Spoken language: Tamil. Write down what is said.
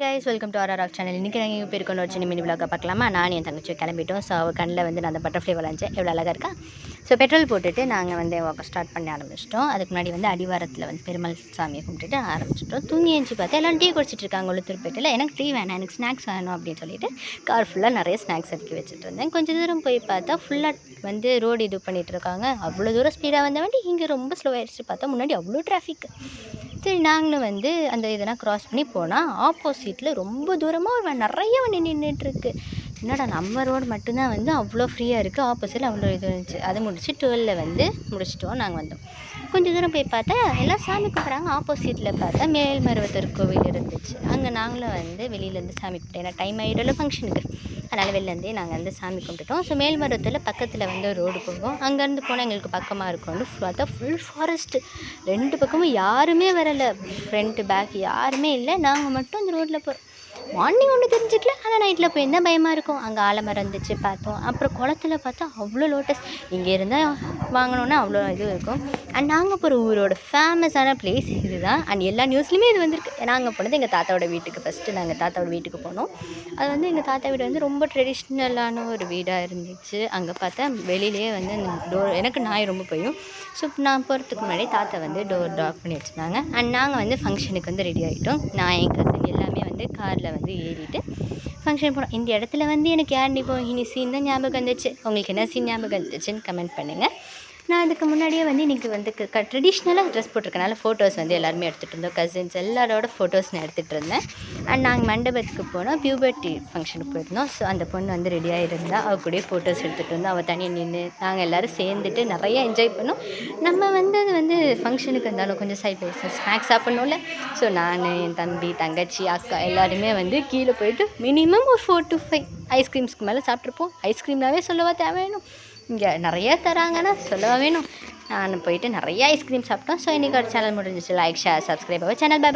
Guys welcome to RR channel இன்றைக்கி நாங்கள் எங்கள் பேருக்கு ஒரு சின்ன மினி விளாக பார்க்கலாமா? நான் என் தங்கச்சி கிளம்பிட்டோம். ஸோ அவள் கண்ணில் வந்து நான் அந்த பட்டர்ஃப்ளை வளைஞ்சேன். எவ்வளோ அழகாக இருக்கா? ஸோ பெட்ரோல் போட்டுட்டு நாங்கள் வந்து ஒர்க்கை ஸ்டார்ட் பண்ண ஆரம்பிச்சிட்டோம். அதுக்கு முன்னாடி வந்து அடிவாரத்தில் வந்து பெருமாள் சாமியை கும்பிட்டுட்டு ஆரம்பிச்சிட்டோம். தூங்கி எழுந்துச்சு பார்த்தா எல்லாம் டீ குடிச்சிட்டு இருக்காங்க உளுத்தூர்பேட்டையில் எனக்கு டீ வேணாம் எனக்கு ஸ்நாக்ஸ் வேணும் அப்படின்னு சொல்லிட்டு கார் ஃபுல்லாக நிறைய ஸ்நாக்ஸ் அடுக்கி வச்சுட்டு இருந்தேன் கொஞ்சம் தூரம் போய் பார்த்தா ஃபுல்லாக வந்து ரோடு இது பண்ணிகிட்டு இருக்காங்க. அவ்வளோ தூரம் ஸ்பீடாக வந்த வண்டி இங்கே ரொம்ப ஸ்லோ ஆயிடுச்சு. பார்த்தா முன்னாடி அவ்வளோ டிராஃபிக் சரி நாங்களும் வந்து அந்த இதெல்லாம் க்ராஸ் பண்ணி போனால் ஆப்போசிட்டில் ரொம்ப தூரமாக ஒரு நிறைய வண்டி நின்றுட்டுருக்கு என்னடா நம்ம ரோடு மட்டும்தான் வந்து அவ்வளோ ஃப்ரீயாக இருக்குது ஆப்போசிட்டில் அவ்வளோ இது இருந்துச்சு. அதை முடிச்சு டுவெலில் வந்து முடிச்சிட்டோம் நாங்கள் வந்தோம். கொஞ்சம் தூரம் போய் பார்த்தா எல்லாம் சாமி கும்பிட்றாங்க. ஆப்போசிட்டில் பார்த்தா மேல்மருவத்தூர் கோவில் இருந்துச்சு. அங்கே நாங்களும் வந்து வெளியிலேருந்து சாமி கும்பிட்டோம். ஏன்னா டைம் ஆகிடல ஃபங்க்ஷனுக்கு அதனால் வெளிலேருந்தே நாங்கள் வந்து சாமி கும்பிட்டுட்டோம். ஸோ மேல்மருவத்தூரில் பக்கத்தில் வந்து ரோடு போகும். அங்கேருந்து போனால் எங்களுக்கு பக்கமாக இருக்கும்னு பார்த்தா ஃபுல் ஃபாரஸ்ட்டு ரெண்டு பக்கமும் யாருமே வரலை. ஃப்ரண்ட்டு பேக் யாருமே இல்லை. நாங்கள் மட்டும் அந்த ரோட்டில் போகிறோம் மார்னிங் ஒன்றும் தெரிஞ்சுக்கல. ஆனால் நைட்டில் போயிருந்தால் பயமாக இருக்கும்? அங்கே ஆலமரம் இருந்துச்சு பார்த்தோம். அப்புறம் குளத்துல பார்த்தா அவ்வளோ லோட்டஸ் இங்கே இருந்தால் வாங்கினோன்னா அவ்வளோ இது இருக்கும். அண்ட் நாங்கள் போகிற ஊரோட ஃபேமஸான பிளேஸ் இதுதான். அண்ட் எல்லா நியூஸ்லையுமே இது வந்திருக்கு. நாங்கள் போனது எங்கள் தாத்தாவோட வீட்டுக்கு. ஃபஸ்ட்டு நாங்கள் தாத்தாவோட வீட்டுக்கு போனோம். அது வந்து எங்கள் தாத்தா வீடு வந்து ரொம்ப ட்ரெடிஷ்னலான ஒரு வீடாக இருந்துச்சு. அங்கே பார்த்தா வெளியிலேயே வந்து அந்த டோர் எனக்கு நாய் ரொம்ப போயும் ஸோ நான் போகிறதுக்கு முன்னாடி தாத்தா வந்து டோர் லாக் பண்ணி வச்சுருந்தாங்க. அண்ட் நாங்கள் வந்து ஃபங்க்ஷனுக்கு வந்து ரெடி ஆகிட்டோம் நான் என் கசின் எல்லாமே வந்து காரில் வந்து ஏறிட்டு ஃபங்க்ஷன் போனோம் இந்த இடத்துல வந்து எனக்கு யார் நீ இனி சீன் தான் ஞாபகம் வந்துச்சு. உங்களுக்கு என்ன சீன் ஞாபகம் வந்துச்சுன்னு கமெண்ட் பண்ணுங்கள் நான் அதுக்கு முன்னாடியே வந்து இன்றைக்கி வந்து க ட்ரெடிஷ்னலாக ட்ரெஸ் போட்டிருக்கனால ஃபோட்டோஸ் வந்து எல்லாருமே எடுத்துகிட்டு இருந்தோம். கசின்ஸ் எல்லாரோட ஃபோட்டோஸ் நான் எடுத்துகிட்டு இருந்தேன். அண்ட் நாங்கள் மண்டபத்துக்கு போனோம். பியூபர்ட்டி ஃபங்க்ஷனுக்கு போயிருந்தோம். ஸோ அந்த பொண்ணு வந்து ரெடியாக இருந்தால் அவள் கூட ஃபோட்டோஸ் எடுத்துகிட்டு இருந்தோம். அவள் தனியாக நின்று நாங்கள் எல்லோரும் சேர்ந்துட்டு நிறையா என்ஜாய் பண்ணோம். நம்ம வந்து அது வந்து ஃபங்க்ஷனுக்கு இருந்தாலும் கொஞ்சம் சைட் பை ஸ்நாக்ஸ் சாப்பிட்ணும்ல. ஸோ நான் என் தம்பி தங்கச்சி அக்கா எல்லாருமே வந்து கீழே போயிட்டு மினிமம் ஒரு ஃபோர் டு ஃபைவ் ஐஸ்கிரீம்ஸ்க்கு மேலே சாப்பிட்ருப்போம் ஐஸ்கிரீம்னாவே சொல்லவா தேவையானும் இங்கே நிறைய தராங்கன்னா சொல்லவா வேணும். நான் போயிட்டு நிறைய ஐஸ்கிரீம் சாப்பிட்டோம். ஸோ இன்றைக்கி ஒரு சேனல் முடிஞ்சிச்சு. Like share subscribe channel bye